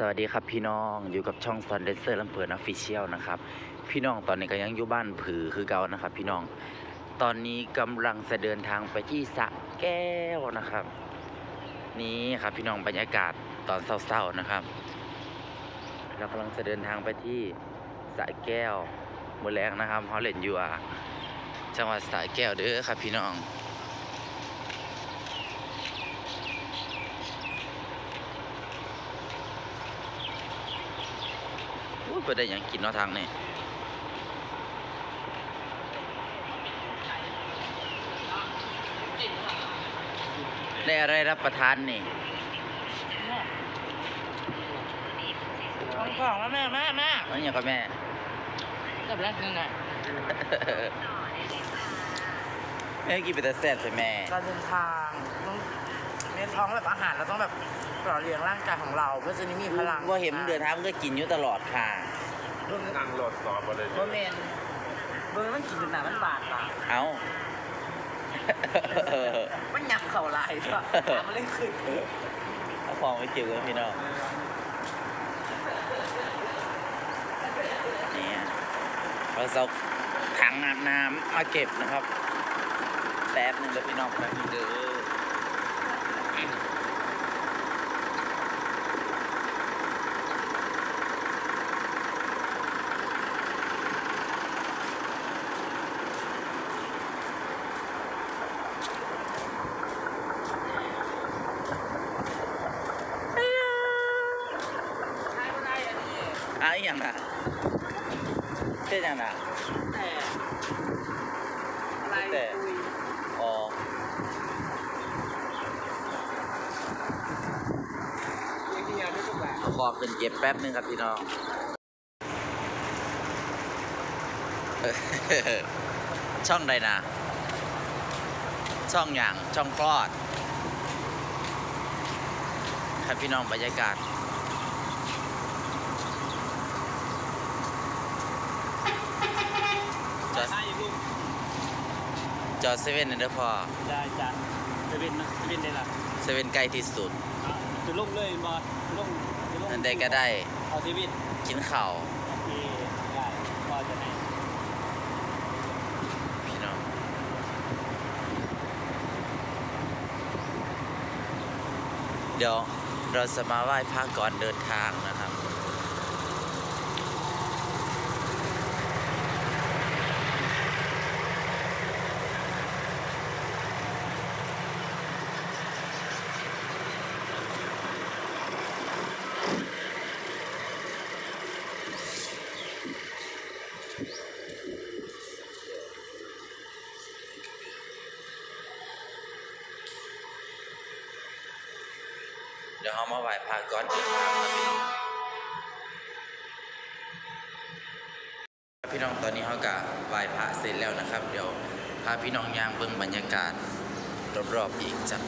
สวัสดีครับพี่น้องอยู่กับช่องซอนเดนเซอร์ลำเพินออฟฟิเชียลนะครับพี่น้องตอนนี้ก็ยังอยู่บ้านผือคือเก่านะครับ พี่น้องตอนนี้กำลังจะเดินทางไปที่สะแก้วนะครับ นี่ครับพี่น้องบรรยากาศตอนเศร้าๆนะครับเรากำลังจะเดินทางไปที่สะแก้วมือแรงนะครับฮอลเลนยูอาจังหวัดสะแก้วเด้อครับพี่น้อง ไปได้หยังกินเนาะทางนี่ได้อะไรรับประทานนี่ของของแล้วแม่แม่แม่มันยังกับแม่จับแรกนึงอะแม่กินไปแต่แซ่บใช่แม่การเดินทาง ต้องเน้นท้องแบบอาหารเราต้องแบบหล่อเลี้ยงร่างกายของเรา เพื่อจะได้มีพลังว่าเห็นมึงเดินทางมึงก็กินอยู่ตลอดค่ะเรื่องนั่งรถต่อไปเลยเบอร์เมนเบอร์มันกินจนหนามันบาดปากเอามันหยับเข่าลายด้วยตามมันเล่นขึ้นเอาของไปเก็บกันพี่น้องนี่เราจะเอาถังอาบน้ำมาเก็บนะครับ แป๊บหนึงแล้วพี่น้องแป๊บหนึงเด้อ อะอีกอย่างน่ะเช่นอย่างน่ะแต่อะไรแต่คุยอ๋อยังเดียวไม่ถูกแบบขอขึ้นเก็บแป๊บหนึงครับพี่น้องช่องใดนะช่องอย่างช่องคลอด ครับพี่น้องบรรยากาศ จอด ใช่ลูก จอดเซเว่นเด้อพ่อได้จ้ะจะเป็นนะจะเป็นได้ละเซเว่นใกล้ที่สุดจะลงเลยบอลงจะลงอันใดก็ได้เอาชีวิตกินข้าวโอเคได้พอจะไหนพี่น้องเดี๋ยวเราจะมาไหว้พระก่อนเดินทางนะครับ เดี๋ยวเรามาไหว้ พระก่อนเดินทางครับพี่น้องพี่น้องตอนนี้เขากะไหว้พระเสร็จแล้วนะครับ เดี๋ยวพาพี่น้องย่างเบิ่งบรรยากาศรอบๆอีกจัก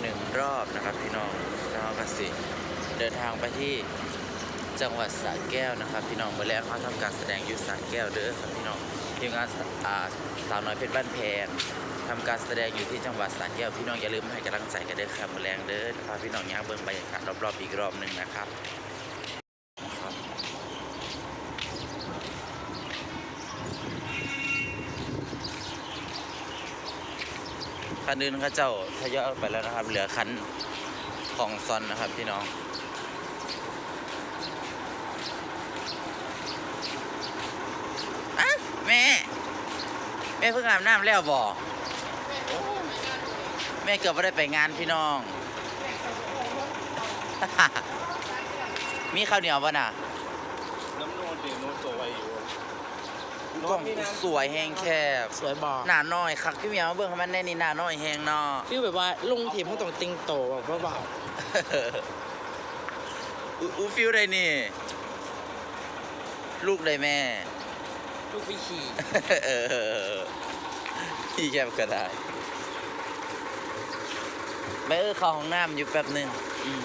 หนึ่งรอบนะครับพี่น้องแล้วก็สิเดินทางไปที่ จังหวัดสระแก้วนะครับพี่น้องเมื่อแรกเขาทำการแสดงอยู่สระแก้วเด้อครับพี่น้องทีมงานอ่าสาวน้อยเพชรบ้านแพงทำการแสดงอยู่ที่จังหวัดสระแก้วพี่น้องอย่าลืมให้กำลังใจกันเด้อครับเมื่อแรงเด้อพาพี่น้องย่างเบิ่งบรรยากาศรอบๆอีกรอบหนึ่งนะครับคันอื่นเขาเจ้าทยอยอไปแล้วนะครับ เหลือคันของซอนนะครับพี่น้อง อะ แม่ แม่เพิ่งอาบน้ำแล้วบอกแม่เกือบไม่ได้ไปงานพี่น้อง มีข้าวเหนียวป่ะน่ะน้ำนวลเดี๋ยวโน้ตตัวไว้อยู่กล้องสวยแห้งแคบ สวยบอกหนาน้อยคักพี่เหมียวมาเบิ่งให้มันแน่นี่หนาน้อยแห้งเนาะฟีลแบบว่าลงทีมเขาต้องติงโตแบบเบาอูอูฟิวได้นี่ ลูกได้แม่ๆ ลูกวิขี่เออพี่แคบก็ได้แม่เออเข้าห้องน้ำอยู่แป๊บหนึ่งอืม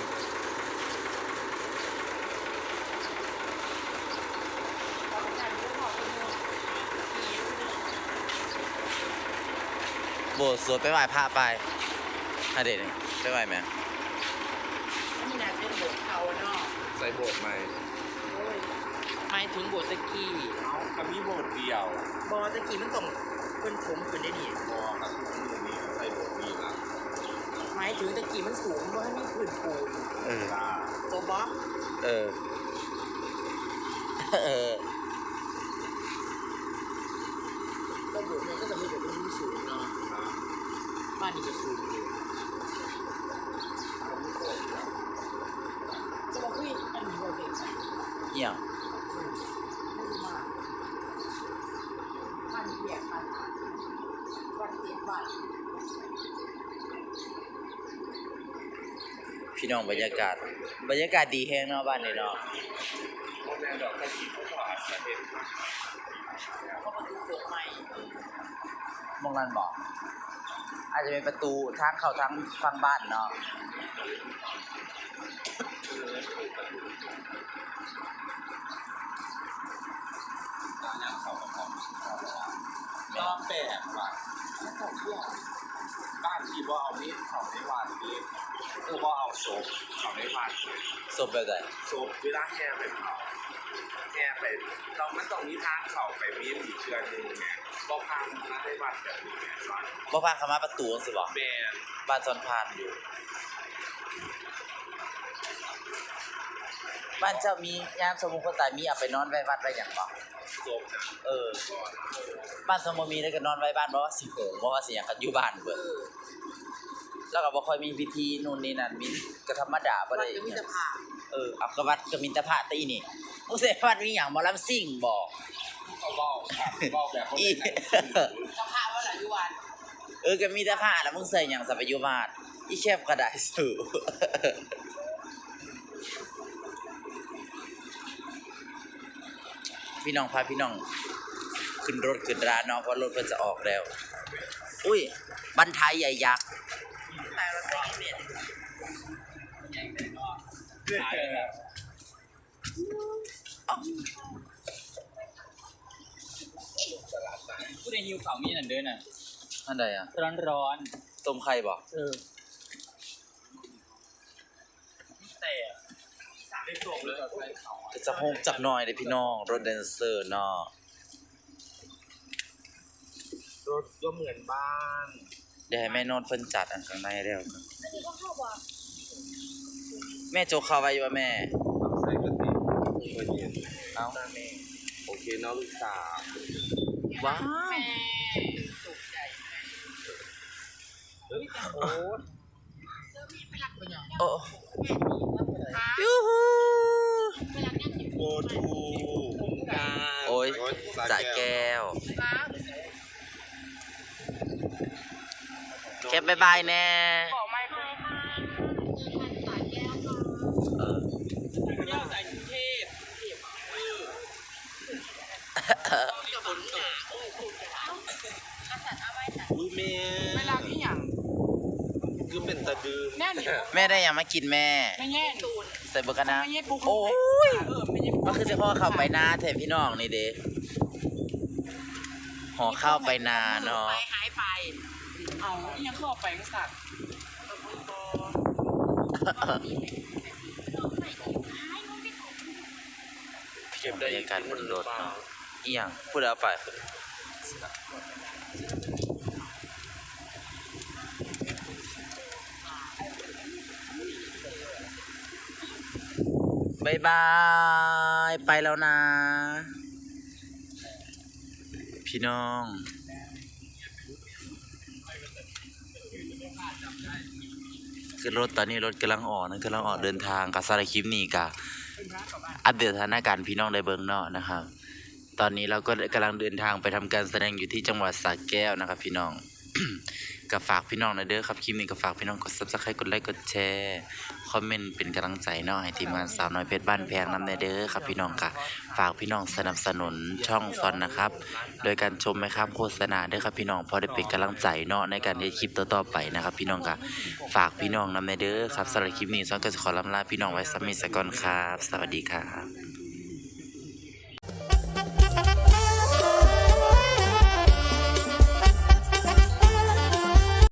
โบสถ์สวดไปไหว้พระไปฮะเด็ดไปไหว้ไหม นี่นาเป็นบทเขาเนาะส่โบสถ์ใหม่ หมายถึงโบสถ์ตะกี้เอาคำนี้โบสถ์เดียวบอตะกี้มันต้องเป็นผมขึ้นได้นี่พอครับมือนี้ใส่โบสถ์นี้ละหมายถึงตะกี้มันสูงว่าให้มีพื้นปูนเออจ้าโจบอเออ เออ ก็โบสถ์เนี่ยก็จะมีแบบเป็นที่สูงเนาะบ้านนี้จะสูงอยู่จะบอกว่าอันนี้เราเด็กใส่เอี่ยง ไม่รู้มากบ้านนี้แยกบ้านบ้านเจ็ดบ้าน พี่น้องบรรยากาศ บรรยากาศดีแฮงเนาะบ้านนี้เนาะพ่อแม่ดอกกระถิ่นเขาก็อาจจะเห็นเขามาดูโค้งใหม่มองนั้นบอกอาจจะเป็นประตูทางเข้าทางฝั่งบ้านเนาะตามอย่างเขากับเขาก็แปลกว่ะแล้วก็เที่ยว บ้านที่ว่าเอามีดเขาในวันนี้คือว่าเอาศพเขาในวันศพแบบไหนศพเวลาแห่ไปเผาแห่ไปเรามันต้องมีทางเขาไปมีดอีกเชือนึงไงบอกทางมาในวันแบบนี้ไงบ้านบ่พานเข้ามาประตูสิบอกแม่นบ้านจอนพานอยู่ บ้านเจ้ามียามสมมุติคนตายมีเอาไปนอนไว้วัดไว้หยังบ่ศพนะเออ บ้านสมมุติมีได้ก็นอนไว้บ้านบ่ว่าสิโหงบ่ว่าสิหยังกันอยู่บ้านเบิดแล้วก็บ่ค่อยมีพิธีนู่นนี่นั่นมีก็ธรรมดาบ่วัได้นหจะมียังแต่ผ่าเอออักวัดก็มีแต่พระตีนี่มึงเสวัดมีหยังหมอลำซิ่งบอกเขาบอกครับบอกแบบคนอีในหนังสือจะผ่าว่าหลายวันเออก็มีแต่พระแล้วมึงใส่หยังสัพยุบาทอีแคบก็ได้สู่ พี่น้องพาพี่น้อง ขึ้นรถขึ้นร้านเนาะเพราะรถเพิ่นจะออกแล้ว อุ้ยบันทายใหญ่ยักษ์แต่เราไม่เปลี่ยนผู้ใดหิวเขาวมีนั่นเด้อน่ะอันใดอะร้อนร้อนต้มไข่บ่ๆเออแต่ได้ส่งเลย ก็ จะโฮงจักหน่อยเด้อพี่น้องรถแดนเซอร์เนาะรถก็เหมือนบ้านเดี๋ยวให้แม่โนนเพิ่นจัดอันข้างในแล้วแม่โจกเข้าไว้อยู่ว่าแม่เอาใส่กระติกเปิดเย็นเอ้าแม่โอเคเนาะลูกสาวว้าวตกใจเฮ้ยโอ้เป็นอย่างโอ้ ยูฮูโกทูกาโอ้ยสะแก้ว แคปบายบายแน่บอกไม่ค่ะเออย่อใส่กรุงเทพจะบนหนาโอ้ยคุณจะถามอุ้ยแม่เวลาที่อย่างคือเป็นตะดืมแน่นอยู่แม่ได้ยังมากินแม่ ไม่แย่ตูน ใส่เบอร์กันนะ ไม่แย่ปุ๊กโอ้ยเออไม่แย่ปุ๊กมันคือจะพ่อเข้าไปนาแถมพี่น้องนี่เด้ห่อข้าวไปนาเนาะไปหายไป เอาอีหยังเข้าไปก็สัตว์เก็บบรรยากาศบนรถเนาะอีหยังพูดเอาไป บายบาย ไปแล้วนะ พี่น้องคือรถตอนนี้รถกำลังออกนะกำลังออกเดินทางกับสารคลิปนี้กะอัปเดตสถานการณ์พี่น้องได้เบิงเนาะนะครับ ตอนนี้เราก็กำลังเดินทางไปทำการแสดงอยู่ที่จังหวัดสระแก้วนะครับ พี่น้องก็ฝากพี่น้องนะเด้อครับคลิปนี้ก็ฝากพี่น้องกด subscribe กดไลค์กดแชร์ คอมเมนต์เป็นกำลังใจเนาะให้ทีมงานสาวน้อยเพชรบ้านแพงน้ำในเด้อครับพี่น้องค่ะ ฝากพี่น้องสนับสนุนช่องซอนนะครับ โดยการชมไม่ข้ามโฆษณาเด้อครับพี่น้องพอได้เป็นกำลังใจเนาะในการเฮ็ดคลิปต่อๆไปนะครับพี่น้องค่ะ ฝากพี่น้องน้ำในเด้อครับสำหรับคลิปนี้ซอนก็จะขอลำลาพี่น้องไว้สมิสก่อนครับ สวัสดีครับ